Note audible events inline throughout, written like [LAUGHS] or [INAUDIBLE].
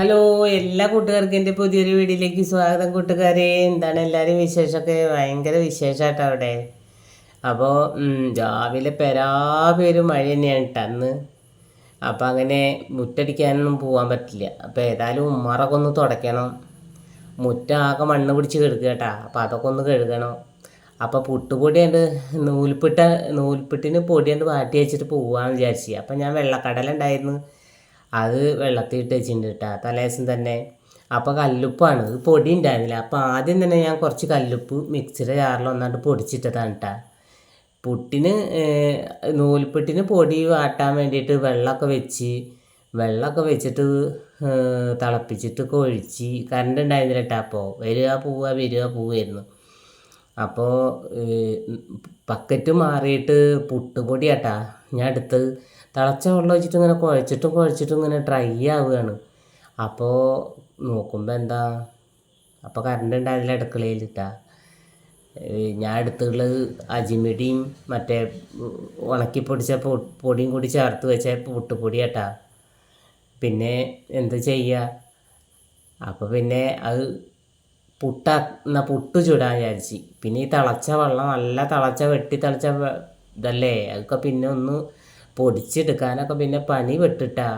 Hello എല്ലാ കൂട്ടുകാർക്കും എന്റെ പുതിയൊരു വീഡിയോയിലേക്ക് സ്വാഗതം. കൂട്ടുകാരെ എന്താണ് എല്ലാവരും വിശേഷമൊക്കെ? ഭയങ്കര വിശേഷമായിട്ടോ അവിടെ. അപ്പോൾ രാവിലെ പെരാപേര് മഴ തന്നെയാണ് കേട്ടോ അന്ന്. അപ്പോൾ അങ്ങനെ മുറ്റടിക്കാനൊന്നും പോകാൻ പറ്റില്ല. അപ്പോൾ ഏതായാലും ഉമ്മാറൊക്കെ ഒന്ന് തുടയ്ക്കണം. മുറ്റാകെ മണ്ണ് പിടിച്ച് കഴുകുക കേട്ടാ അപ്പോൾ അതൊക്കെ ഒന്ന് കഴുകണം. അപ്പോൾ പുട്ടുപൊടിയുണ്ട് നൂൽപ്പിട്ട നൂൽപ്പിട്ടിന് പൊടി ഉണ്ട് വാട്ടി വെച്ചിട്ട് പോകാമെന്ന് വിചാരിച്ചു. അപ്പോൾ ഞാൻ വെള്ളക്കടല ഉണ്ടായിരുന്നു. അത് വെള്ളത്തിൽ ഇട്ട് വെച്ചിട്ടുണ്ട് കേട്ടോ തലേദിവസം തന്നെ. അപ്പോൾ കല്ലുപ്പാണ്. ഇത് പൊടി ഉണ്ടായിരുന്നില്ല അപ്പോൾ ആദ്യം തന്നെ ഞാൻ കുറച്ച് കല്ലുപ്പ് മിക്സിയുടെ ചാറിൽ ഒന്നാണ്ട് പൊടിച്ചിട്ടതാണ് കേട്ടോ പുട്ടിന് നൂൽപ്പുട്ടിന് പൊടി വാട്ടാൻ വേണ്ടിയിട്ട് വെള്ളമൊക്കെ വെച്ച് വെള്ളമൊക്കെ വെച്ചിട്ട് തിളപ്പിച്ചിട്ട് ഒഴിച്ച് കറണ്ട് ഉണ്ടായിരുന്നില്ല കേട്ടോ അപ്പോൾ വരിക പോവുക വരിക പോവുമായിരുന്നു അപ്പോൾ ബക്കറ്റ് മാറിയിട്ട് പുട്ടുപൊടി ആട്ടാ ഞാൻ എടുത്ത് തിളച്ച വെള്ളം ഒഴിച്ചിട്ട് ഇങ്ങനെ കുഴച്ചിട്ടും കുഴച്ചിട്ടും ഇങ്ങനെ ഡ്രൈ ആവുകയാണ്. അപ്പോൾ നോക്കുമ്പോൾ എന്താ? അപ്പോൾ കറണ്ട് ഉണ്ടായിരുന്നില്ല അടുക്കളയിൽ ഞാൻ എടുത്തുള്ളത് അജിമിടിയും മറ്റേ ഉണക്കി പൊടിച്ച പൊടിയും കൂടി ചേർത്ത് വെച്ച പുട്ടുപൊടി കേട്ടാ പിന്നെ എന്ത് ചെയ്യുക അപ്പോൾ പിന്നെ അത് പുട്ട എന്നാൽ പുട്ട് ചുടാൻ വിചാരിച്ച്. പിന്നെ ഈ തിളച്ച വെള്ളം നല്ല തിളച്ച വെട്ടി തിളച്ച ഇതല്ലേ? അതൊക്കെ പിന്നെ ഒന്ന് പൊടിച്ചെടുക്കാനൊക്കെ പിന്നെ പണി പെട്ടിട്ടാ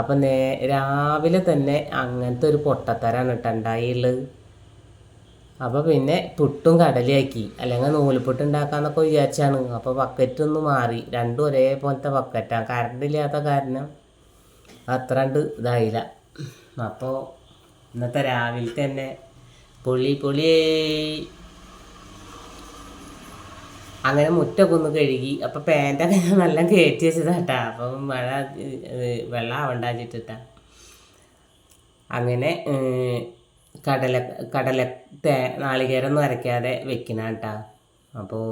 അപ്പം നേ രാവിലെ തന്നെ അങ്ങനത്തെ ഒരു പൊട്ടത്തരാണ് കേട്ടോ ഉണ്ടായുള്ളത് അപ്പോൾ പിന്നെ പുട്ടും കടലയാക്കി. അല്ലെങ്കിൽ നൂൽപുട്ട് ഉണ്ടാക്കാന്നൊക്കെ വിചാരിച്ചാണ്. അപ്പോൾ ബക്കറ്റ് ഒന്ന് മാറി. രണ്ടും ഒരേപോലത്തെ ബക്കറ്റാണ് കറണ്ട് ഇല്ലാത്ത കാരണം അത്രണ്ട് ഇതായില്ല. അപ്പോൾ ഇന്നത്തെ രാവിലെ തന്നെ പൊളി പൊളി അങ്ങനെ മുറ്റൊക്കെ ഒന്ന് കഴുകി അപ്പം പാന്റൊക്കെ ഞാൻ നല്ല കയറ്റി വെച്ചതാട്ടാ. അപ്പം മഴ വെള്ളം ആവണ്ടാച്ചിട്ടാ അങ്ങനെ കടല കടല തേ നാളികേരമൊന്നും അരയ്ക്കാതെ വെക്കണ കേട്ടാ അപ്പോൾ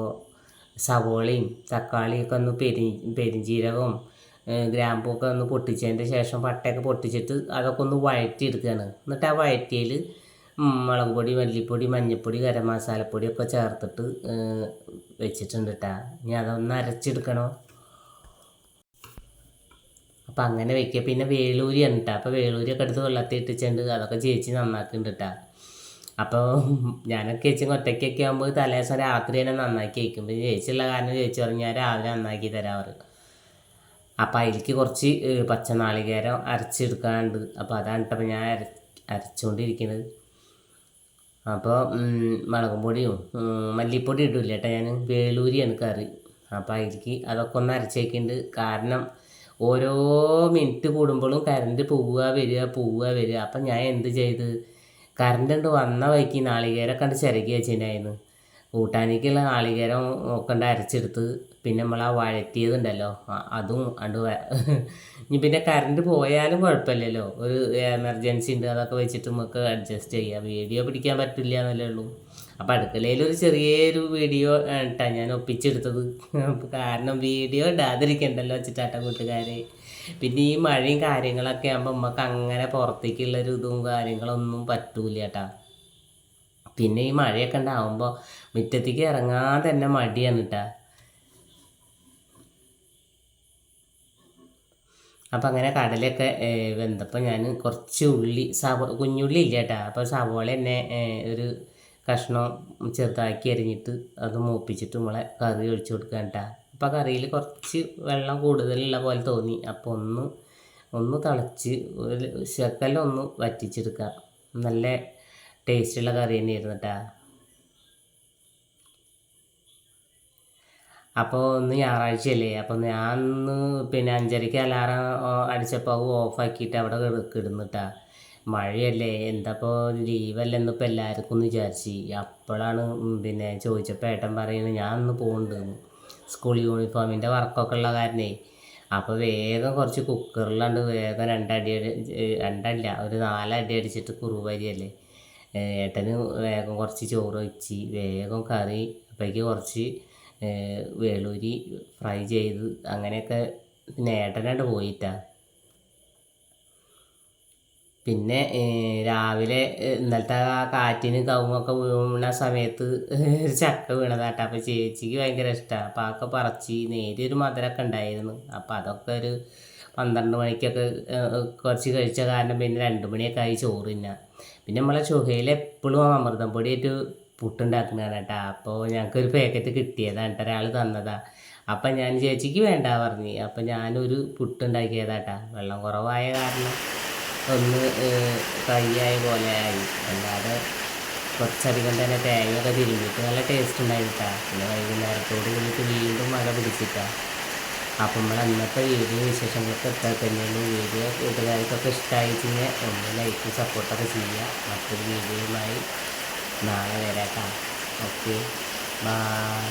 സവോളയും തക്കാളിയൊക്കെ ഒന്ന് പെരി പെരിഞ്ചീരകവും ഗ്രാമ്പൊക്കെ ഒന്ന് പൊട്ടിച്ചതിന്റെ ശേഷം പട്ടയൊക്കെ പൊട്ടിച്ചിട്ട് അതൊക്കെ ഒന്ന് വഴറ്റിയെടുക്കുകയാണ് എന്നിട്ട് ആ വഴറ്റിയിൽ മുളക് പൊടി മല്ലിപ്പൊടി മഞ്ഞൾപ്പൊടി ഗരം മസാലപ്പൊടി ഒക്കെ ചേർത്തിട്ട് വെച്ചിട്ടുണ്ട് കേട്ടാ ഇനി അതൊന്ന് അരച്ചെടുക്കണോ? അപ്പം അങ്ങനെ വെക്കുക പിന്നെ വേളൂരിയാണ് കേട്ടോ അപ്പോൾ വേളൂരിയൊക്കെ എടുത്ത് വെള്ളത്തിൽ ഇട്ടിച്ചുണ്ട് അതൊക്കെ ചേച്ചി നന്നാക്കുന്നുണ്ട് കേട്ടോ അപ്പോൾ ഞാനൊക്കെ ചേച്ചി ഒറ്റയ്ക്കൊക്കെ ആകുമ്പോൾ തലേദിവസം രാത്രി തന്നെ നന്നാക്കി വയ്ക്കും പിന്നെ ചേച്ചിയുള്ള കാരണം ചേച്ചി പറഞ്ഞു ഞാൻ രാവിലെ നന്നാക്കി തരാറ് അപ്പോൾ അതിലേക്ക് കുറച്ച് പച്ച പച്ചനാളികേരം അരച്ചെടുക്കാനുണ്ട് അപ്പോൾ അതാണ് കേട്ടോ ഞാൻ അര അരച്ചുകൊണ്ടിരിക്കുന്നത് അപ്പോൾ മുളകും പൊടിയും മല്ലിപ്പൊടി ഇടില്ല കേട്ടോ ഞാൻ വേളൂരിയാണ് കറി. അപ്പോൾ അതിലേക്ക് അതൊക്കെ ഒന്ന് അരച്ചേക്കുന്നുണ്ട് കാരണം ഓരോ മിനിറ്റ് കൂടുമ്പോഴും കറണ്ട് പോവുക വരിക പോവുക വരിക. അപ്പം ഞാൻ എന്ത് ചെയ്ത് കറണ്ട് ഉണ്ട് വന്ന വഴിക്ക് നാളികേരം കണ്ട് ചിരകി വെച്ചിട്ടുണ്ടായിരുന്നു കൂട്ടാനിക്കുള്ള നാളികേരം ഒക്കെ അരച്ചെടുത്ത് പിന്നെ നമ്മൾ ആ വഴറ്റിയതുണ്ടല്ലോ. അതും അണ്ട് [LAUGHS] ഇനി പിന്നെ കറണ്ട് പോയാലും കുഴപ്പമില്ലല്ലോ. ഒരു എമർജൻസി ഉണ്ട് അതൊക്കെ വെച്ചിട്ട് നമുക്ക് അഡ്ജസ്റ്റ് ചെയ്യാം. വീഡിയോ പിടിക്കാൻ പറ്റില്ല എന്നല്ലേ ഉള്ളൂ. അപ്പോൾ അടുക്കളയിൽ ഒരു ചെറിയൊരു വീഡിയോ കേട്ടാ ഞാൻ ഒപ്പിച്ചെടുത്തത്. കാരണം വീഡിയോ ഇടാതിരിക്കണ്ടല്ലോ വെച്ചിട്ടാട്ട കൂട്ടുകാരെ. പിന്നെ ഈ മഴയും കാര്യങ്ങളൊക്കെ ആകുമ്പോൾ നമുക്ക് അങ്ങനെ പുറത്തേക്കുള്ളൊരു ഇതും കാര്യങ്ങളൊന്നും പറ്റൂല കേട്ടാ പിന്നെ ഈ മഴയൊക്കെ ഉണ്ടാവുമ്പോൾ മുറ്റത്തേക്ക് ഇറങ്ങാതെ തന്നെ മടിയാണ് കേട്ടാ അപ്പം അങ്ങനെ കടലൊക്കെ വെന്തപ്പോൾ ഞാൻ കുറച്ച് ഉള്ളി സവോ കുഞ്ഞുള്ളി ഇല്ല കേട്ടോ. അപ്പോൾ സവോള തന്നെ ഒരു കഷ്ണം ചെറുതാക്കി അരിഞ്ഞിട്ട് അത് മൂപ്പിച്ചിട്ട് നമ്മളെ കറി ഒഴിച്ചു കൊടുക്കുക കേട്ടോ. അപ്പോൾ കറിയിൽ കുറച്ച് വെള്ളം കൂടുതലുള്ള പോലെ തോന്നി. അപ്പോൾ ഒന്ന് ഒന്ന് തിളച്ച് ഒരു ശക്കലൊന്ന് വറ്റിച്ചെടുക്കുക നല്ല ടേസ്റ്റുള്ള കറി തന്നെയായിരുന്നു കേട്ടോ. അപ്പോൾ ഒന്ന് ഞായറാഴ്ചയല്ലേ? അപ്പോൾ ഞാൻ ഒന്ന് പിന്നെ അഞ്ചരയ്ക്ക് അലാറം അടിച്ചപ്പോൾ അത് ഓഫാക്കിയിട്ട് അവിടെ കിട- കിടന്നിട്ടാ. മഴയല്ലേ? എന്താപ്പോൾ ലീവല്ലേ എന്നിപ്പോൾ എല്ലാവർക്കും എന്ന് വിചാരിച്ച്. അപ്പോഴാണ് പിന്നെ ചോദിച്ചപ്പോൾ ഏട്ടൻ പറയുന്നത് ഞാൻ ഒന്ന് പോകുന്നുണ്ട് സ്കൂൾ യൂണിഫോമിന്റെ വർക്കൊക്കെ ഉള്ള കാരണേ. അപ്പോൾ വേഗം കുറച്ച് കുക്കറിലാണ്ട് വേഗം രണ്ടടി രണ്ടല്ല ഒരു നാലടി അടിച്ചിട്ട് കുറുവരിയല്ലേ? ഏട്ടന് വേഗം കുറച്ച് ചോറ് വെച്ച് വേഗം കറി അപ്പോഴേക്ക് കുറച്ച് വേളൂരി ഫ്രൈ ചെയ്ത് അങ്ങനെയൊക്കെ പിന്നെ ഏട്ടനായിട്ട് പോയിട്ടാ. പിന്നെ രാവിലെ ഇന്നലത്തെ ആ കാറ്റിന് കവുങ്ങൊക്കെ വീണ സമയത്ത് ഒരു ചക്ക വീണതാട്ടാ. അപ്പോൾ ചേച്ചിക്ക് ഭയങ്കര ഇഷ്ടമാണ് അപ്പോൾ അതൊക്കെ പറിച്ച് നേരിയൊരു മധുരമൊക്കെ ഉണ്ടായിരുന്നു. അപ്പോൾ അതൊക്കെ ഒരു പന്ത്രണ്ട് മണിക്കൊക്കെ കുറച്ച് കഴിച്ച കാരണം പിന്നെ രണ്ട് മണിയൊക്കെ ആയി ചോറ് തിന്നാൻ. പിന്നെ നമ്മളെ ചുഹയിൽ എപ്പോഴും അമൃതം പൊടിയായിട്ട് പുട്ടുണ്ടാക്കുന്നതാണ് അപ്പോൾ ഞങ്ങൾക്കൊരു പാക്കറ്റ് കിട്ടിയതാണ് കേട്ടോ. ഒരാൾ തന്നതാ. അപ്പം ഞാൻ ചേച്ചിക്ക് വേണ്ട പറഞ്ഞു. അപ്പം ഞാനൊരു പുട്ടുണ്ടാക്കിയതാട്ടാ വെള്ളം കുറവായ കാരണം ഒന്ന് കൈയായ പോലെ ആയി. അല്ലാതെ കുറച്ചധികം തന്നെ തേങ്ങയൊക്കെ തിരുമ്മിയിട്ട് നല്ല ടേസ്റ്റ് ഉണ്ടായിട്ടാ പിന്നെ വൈകുന്നേരത്തോട് കൂടിയിട്ട് വീണ്ടും മഴ പിടിച്ചിട്ടാ. അപ്പം നമ്മൾ അന്നത്തെ വീഡിയോ വിശേഷങ്ങളൊക്കെ എത്താൻ തന്നെയാണ്. വീഡിയോ കൂട്ടുകാർക്കൊക്കെ ഇഷ്ടമായി കഴിഞ്ഞാൽ ഒന്ന് ലൈക്ക് സപ്പോർട്ടൊക്കെ ചെയ്യുക. മറ്റൊരു വീഡിയോയുമായി มาเลยนะครับโอเคบาย